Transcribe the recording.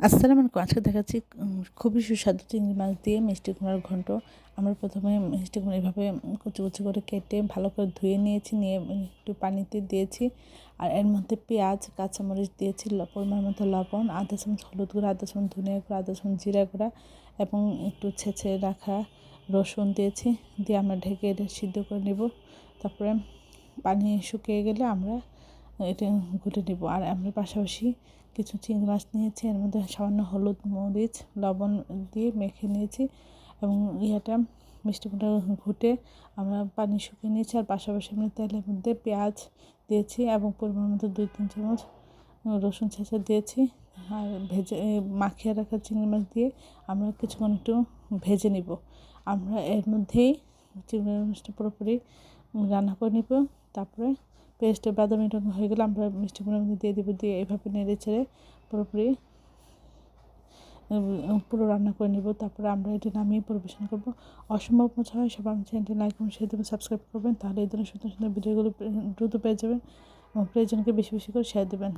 আসসালামু আলাইকুম। আজকে দেখাচ্ছি খুবই সুস্বাদু চিংড়ি মাছ দিয়ে মিষ্টি কুমড়ার ঘন্ট। আমরা প্রথমে মিষ্টি কুমড়া এভাবে কুচি কুচি করে কেটে ভালো করে ধুয়ে নিয়েছি, নিয়ে একটু পানিতে দিয়েছি। আর এর মধ্যে পেঁয়াজ, কাঁচামরিচ দিয়েছি পরিমাণ মতো লবণ, আধা চামচ হলুদ গুঁড়ো, আধা চামচ ধনিয়া গুঁড়ো, আধা চামচ জিরা গুঁড়া এবং একটু ছেঁচে রাখা রসুন দিয়েছি। দিয়ে আমরা ঢেকে এটা সিদ্ধ করে নেব। তারপরে পানি শুকিয়ে গেলে আমরা এটা ঘুটে নেব। আর আমরা পাশাপাশি কিছু চিংড়ি মাছ নিয়েছি, এর মধ্যে সামান্য হলুদ মরিচ, লবণ দিয়ে মেখে নিয়েছি এবং ইয়েটা মিষ্টি কুমড়া ঘুটে আমরা পানি শুকিয়ে নিয়েছি। আর পাশাপাশি আমরা তেলের মধ্যে পেঁয়াজ দিয়েছি এবং পরিমাণ মতো দুই তিন চামচ রসুন ছেঁচা দিয়েছি। আর ভেজে মাখিয়ে রাখা চিংড়ি মাছ দিয়ে আমরা কিছুক্ষণ একটু ভেজে নিব। আমরা এর মধ্যেই চিংড়ি মাছটা পুরোপুরি রান্না করে নিব। তারপরে পেস্টে বাদামি রঙ হয়ে গেলে আমরা মিষ্টি কুমড়ার মধ্যে দিয়ে দেবো, দিয়ে এভাবে নেড়ে ছেড়ে পুরোপুরি পুরো রান্না করে নেব। তারপরে আমরা এটি নামিয়ে পরিবেশন করব। অসম্ভব মজা হয়, সবাই আমি চ্যানেলটি লাইক এবং শেয়ার দেবেন সাবস্ক্রাইব করবেন। তাহলে এই ধরনের সুন্দর সুন্দর ভিডিওগুলো দ্রুত পেয়ে যাবেন এবং প্রয়োজনকে বেশি বেশি করে শেয়ার দেবেন।